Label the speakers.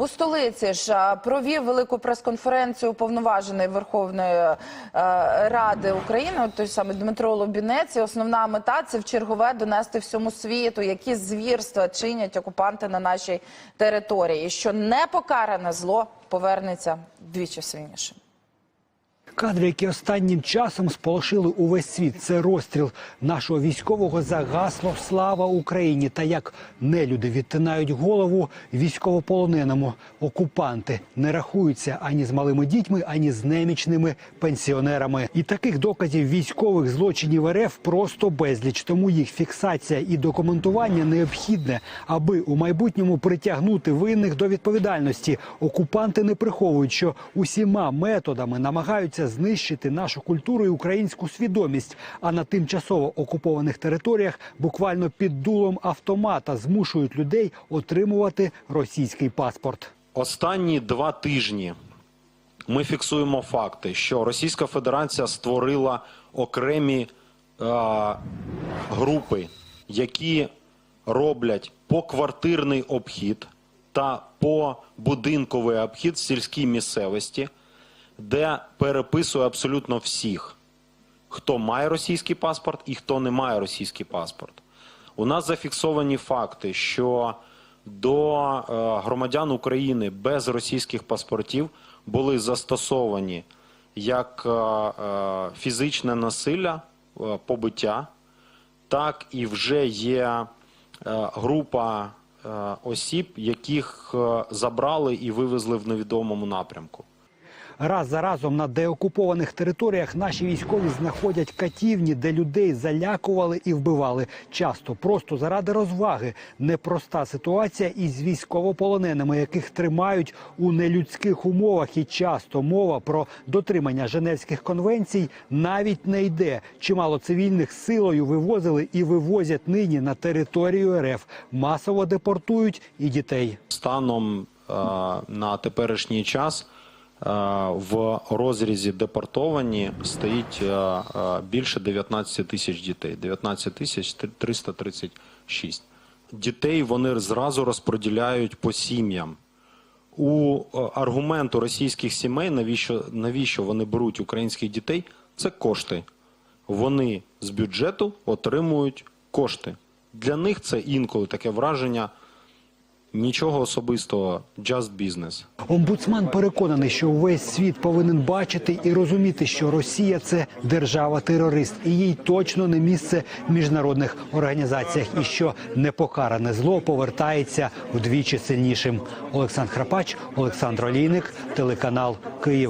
Speaker 1: У столиці ж провів велику прес-конференцію уповноважений Верховної е, Ради України, той самий Дмитро Лобінець. І основна мета це в чергове донести всьому світу, які звірства чинять окупанти на нашій території, і що непокаране зло повернеться двічі сильнішим.
Speaker 2: Кадри, які останнім часом сполошили увесь світ, це розстріл нашого військового за гасло Слава Україні та як нелюди відтинають голову військовополоненому. Окупанти не рахуються ані з малими дітьми, ані з немічними пенсіонерами. І таких доказів військових злочинів РФ просто безліч. Тому їх фіксація і документування необхідне, аби у майбутньому притягнути винних до відповідальності. Окупанти не приховують, що усіма методами намагаються знищити нашу культуру і українську свідомість. А на тимчасово окупованих територіях буквально під дулом автомата змушують людей отримувати російський паспорт.
Speaker 3: Останні два тижні ми фіксуємо факти, що Російська Федерація створила окремі е, групи, які роблять поквартирний обхід та побудинковий обхід в сільській місцевості, де переписує абсолютно всіх, хто має російський паспорт і хто не має російський паспорт. У нас зафіксовані факти, що до е, громадян України без російських паспортів були застосовані як е, е, фізичне насилля, побиття, так і вже є група осіб, яких забрали і вивезли в невідомому напрямку.
Speaker 2: Раз за разом на деокупованих територіях наші військові знаходять катівні, де людей залякували і вбивали. Часто просто заради розваги. Непроста ситуація із військовополоненими, яких тримають у нелюдських умовах. І часто мова про дотримання Женевських конвенцій навіть не йде. Чимало цивільних силою вивозили і вивозять нині на територію РФ. Масово депортують і дітей.
Speaker 3: Станом е, на теперішній час в розрізі депортовані стоїть е, е, більше 19 тисяч дітей, 19 тисяч 336. Дітей вони зразу розподіляють по сім'ям. У е, аргументу російських сімей, навіщо, навіщо вони беруть українських дітей, це кошти. Вони з бюджету отримують кошти. Для них це інколи таке враження нічого особистого, just business.
Speaker 2: Омбудсман переконаний, що увесь світ повинен бачити і розуміти, що Росія це держава-терорист, і їй точно не місце в міжнародних організаціях, і що непокаране зло повертається вдвічі сильнішим. Олександр Храпач, Олександр Олійник, телеканал Київ.